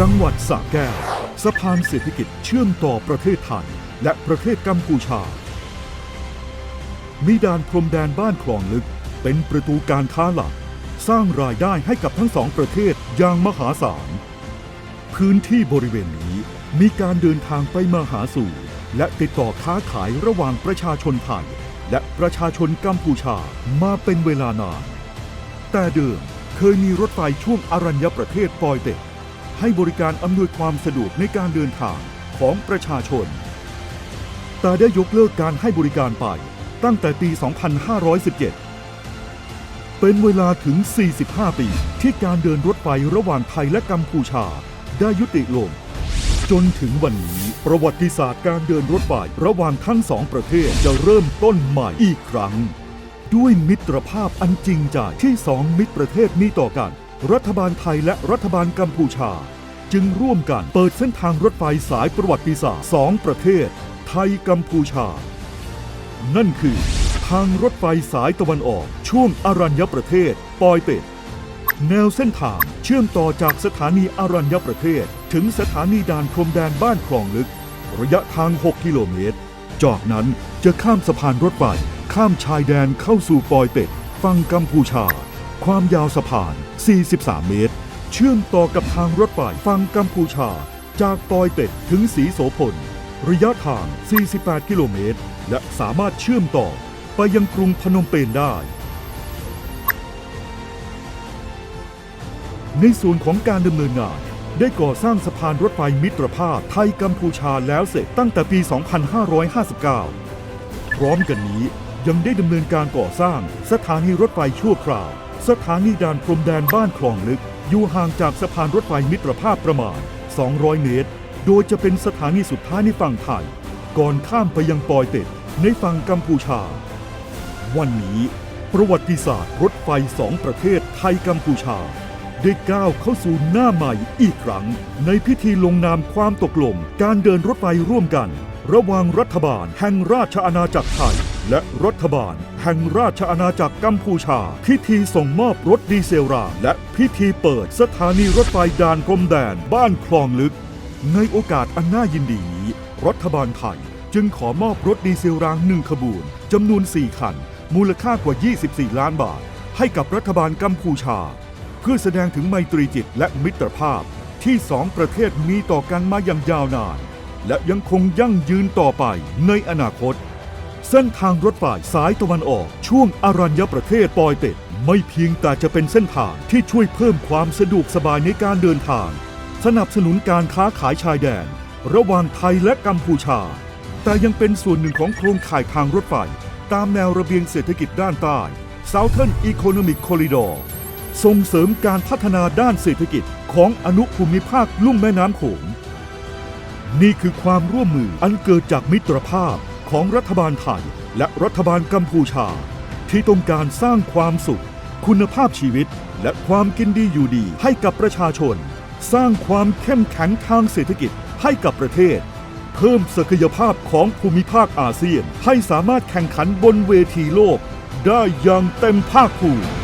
จังหวัดสระแก้วสะพานเศรษฐกิจเชื่อมต่อประเทศไทยและประเทศกัมพูชา มีด่านพรมแดนบ้านคลองลึก เป็นประตูการค้าหลัก สร้างรายได้ให้กับทั้งสองประเทศอย่างมหาศาล พื้นที่บริเวณนี้มีการเดินทางไปมาหาสู่ และติดต่อค้าขายระหว่างประชาชนไทย และประชาชนกัมพูชามาเป็นเวลานาน แต่เดิมเคยมีรถไฟช่วงอรัญญประเทศปอยเต็ก ให้บริการอำนวยความสะดวกในการเดินทางของประชาชน แต่ได้ยกเลิกการให้บริการไปตั้งแต่ปี 2517 เป็นเวลาถึง 45 ปีที่การเดินรถไฟระหว่างไทยและกัมพูชาได้ยุติลง จนถึงวันนี้ ประวัติศาสตร์การเดินรถไฟระหว่างทั้งสองประเทศจะเริ่มต้นใหม่อีกครั้ง ด้วยมิตรภาพอันจริงใจที่สองมิตรประเทศมีต่อกัน รัฐบาลไทยและรัฐบาลกัมพูชา จึงร่วมกันเปิดเส้นทางรถไฟสายประวัติศาสตร์สองประเทศ ไทยกัมพูชา นั่นคือ ทางรถไฟสายตะวันออกช่วงอรัญญประเทศ ปอยเป็ด แนวเส้นทางเชื่อมต่อจากสถานีอรัญญประเทศ ถึงสถานีด่านพรมแดนบ้านคลองลึก ระยะทาง 6 กิโลเมตร จากนั้นจะข้ามสะพานรถไฟข้ามชายแดนเข้าสู่ปอยเป็ดฝั่งกัมพูชา ความยาวสะพาน 43 เมตร เชื่อมต่อกับทางรถไฟฝั่งกัมพูชา จากปอยเป็ดถึงสีโสพล ระยะทาง 48 กิโลเมตร และสามารถเชื่อมต่อไปยังกรุงพนมเปญได้ ในส่วนของการดำเนินงาน ได้ก่อสร้างสะพานรถไฟมิตรภาพไทยกัมพูชาแล้วเสร็จตั้งแต่ปี 2559 พร้อมกันนี้ยังได้ดำเนินการก่อสร้างสถานีรถไฟชั่วคราว สถานีด่านพรมแดนบ้านคลองลึก อยู่ห่างจากสะพานรถไฟมิตรภาพประมาณ 200 เมตร โดยจะเป็นสถานีสุดท้ายในฝั่งไทย ก่อนข้ามไปยังปอยเต็ดในฝั่งกัมพูชา วันนี้ ประวัติศาสตร์รถไฟสองประเทศไทยกัมพูชา ได้ก้าวเข้าสู่หน้าใหม่อีกครั้ง ในพิธีลงนามความตกลงการเดินรถไฟร่วมกัน ระหว่างรัฐบาลแห่งราชอาณาจักรไทย และรัฐบาล แห่งราชอาณาจักรกัมพูชา พิธีส่งมอบรถดีเซลรางและพิธีเปิดสถานีรถไฟด่านพรมแดนบ้านคลองลึก ในโอกาสอันน่ายินดีนี้ รัฐบาลไทยจึงขอมอบรถดีเซลรางหนึ่งขบวนจำนวน 4 คัน มูลค่ากว่า 24 ล้านบาท ให้กับรัฐบาลกัมพูชา เพื่อแสดงถึงไมตรีจิตและมิตรภาพ ที่สองประเทศมีต่อกันมาอย่างยาวนาน และยังคงยั่งยืนต่อไปในอนาคต เส้นทางรถไฟสายตะวันออกช่วงอรัญญประเทศปอยเป็ด ไม่เพียงแต่จะเป็นเส้นทางที่ช่วยเพิ่มความสะดวกสบายในการเดินทาง สนับสนุนการค้าขายชายแดน ระหว่างไทยและกัมพูชา แต่ยังเป็นส่วนหนึ่งของโครงข่ายทางรถไฟตามแนวระเบียงเศรษฐกิจด้านใต้ Southern Economic Corridor ส่งเสริมการพัฒนาด้านเศรษฐกิจของอนุภูมิภาคลุ่มแม่น้ำโขงนี่คือความร่วมมืออันเกิดจากมิตรภาพ ของรัฐบาลไทย และรัฐบาลกัมพูชา ที่ต้องการสร้างความสุข คุณภาพชีวิต และความกินดีอยู่ดีให้กับประชาชน สร้างความเข้มแข็งทางเศรษฐกิจให้กับประเทศ เพิ่มศักยภาพของภูมิภาคอาเซียนให้สามารถแข่งขันบนเวทีโลก ได้อย่างเต็มภาคภูมิ